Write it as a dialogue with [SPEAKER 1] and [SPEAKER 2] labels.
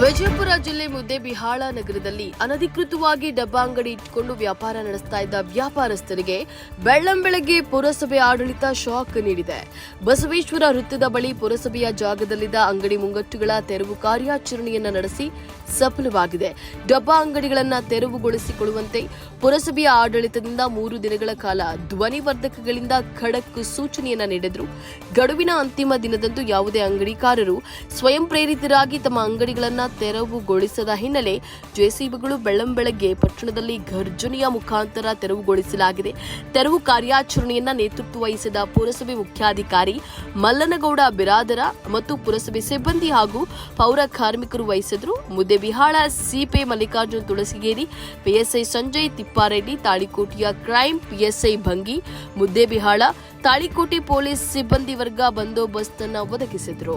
[SPEAKER 1] ವಿಜಯಪುರ ಜಿಲ್ಲೆ ಮುದ್ದೇಬಿಹಾಳ ನಗರದಲ್ಲಿ ಅನಧಿಕೃತವಾಗಿ ಡಬ್ಬಾ ಅಂಗಡಿ ಇಟ್ಕೊಂಡು ವ್ಯಾಪಾರ ನಡೆಸ್ತಾ ಇದ್ದ ವ್ಯಾಪಾರಸ್ಥರಿಗೆ ಬೆಳ್ಳಂಬೆಳಗ್ಗೆ ಪುರಸಭೆ ಆಡಳಿತ ಶಾಕ್ ನೀಡಿದೆ. ಬಸವೇಶ್ವರ ವೃತ್ತದ ಬಳಿ ಪುರಸಭೆಯ ಜಾಗದಲ್ಲಿದ್ದ ಅಂಗಡಿ ಮುಂಗಟ್ಟುಗಳ ತೆರವು ಕಾರ್ಯಾಚರಣೆಯನ್ನು ನಡೆಸಿ ಸಫಲವಾಗಿದೆ. ಡಬ್ಬಾ ಅಂಗಡಿಗಳನ್ನು ತೆರವುಗೊಳಿಸಿಕೊಳ್ಳುವಂತೆ ಪುರಸಭೆಯ ಆಡಳಿತದಿಂದ ಮೂರು ದಿನಗಳ ಕಾಲ ಧ್ವನಿವರ್ಧಕಗಳಿಂದ ಖಡಕ್ ಸೂಚನೆಯನ್ನ ನೀಡಿದ್ರು. ಗಡುವಿನ ಅಂತಿಮ ದಿನದಂದು ಯಾವುದೇ ಅಂಗಡಿಕಾರರು ಸ್ವಯಂ ಪ್ರೇರಿತರಾಗಿ ತಮ್ಮ ಅಂಗಡಿಗಳನ್ನ ತೆರವುಗೊಳಿಸದ ಹಿನ್ನೆಲೆ ಜೆಸಿಬಿಗಳು ಬೆಳ್ಳಂಬೆಳಗ್ಗೆ ಪಟ್ಟಣದಲ್ಲಿ ಘರ್ಜನೆಯ ಮುಖಾಂತರ ತೆರವುಗೊಳಿಸಲಾಗಿದೆ. ತೆರವು ಕಾರ್ಯಾಚರಣೆಯನ್ನ ನೇತೃತ್ವ ವಹಿಸಿದ ಪುರಸಭೆ ಮುಖ್ಯಾಧಿಕಾರಿ ಮಲ್ಲನಗೌಡ ಬಿರಾದರ ಮತ್ತು ಪುರಸಭೆ ಸಿಬ್ಬಂದಿ ಹಾಗೂ ಪೌರ ಕಾರ್ಮಿಕರು ವಹಿಸಿದ್ರು ಮುದ್ದೆಬಿಹಾಳ ಸಿಪಿ ಮಲ್ಲಿಕಾರ್ಜುನ್ ತುಳಸಿಗೇರಿ, ಪಿಎಸ್ಐ ಸಂಜಯ್ ತಿಪ್ಪಾರೆಡ್ಡಿ, ತಾಳಿಕೋಟಿಯ crime PSI Bhangi Muddebihal Talikote police ಸಿಬ್ಬಂದಿ ವರ್ಗ ಬಂದೋಬಸ್ತ್ ಅನ್ನು ಒದಗಿಸಿದ್ರು.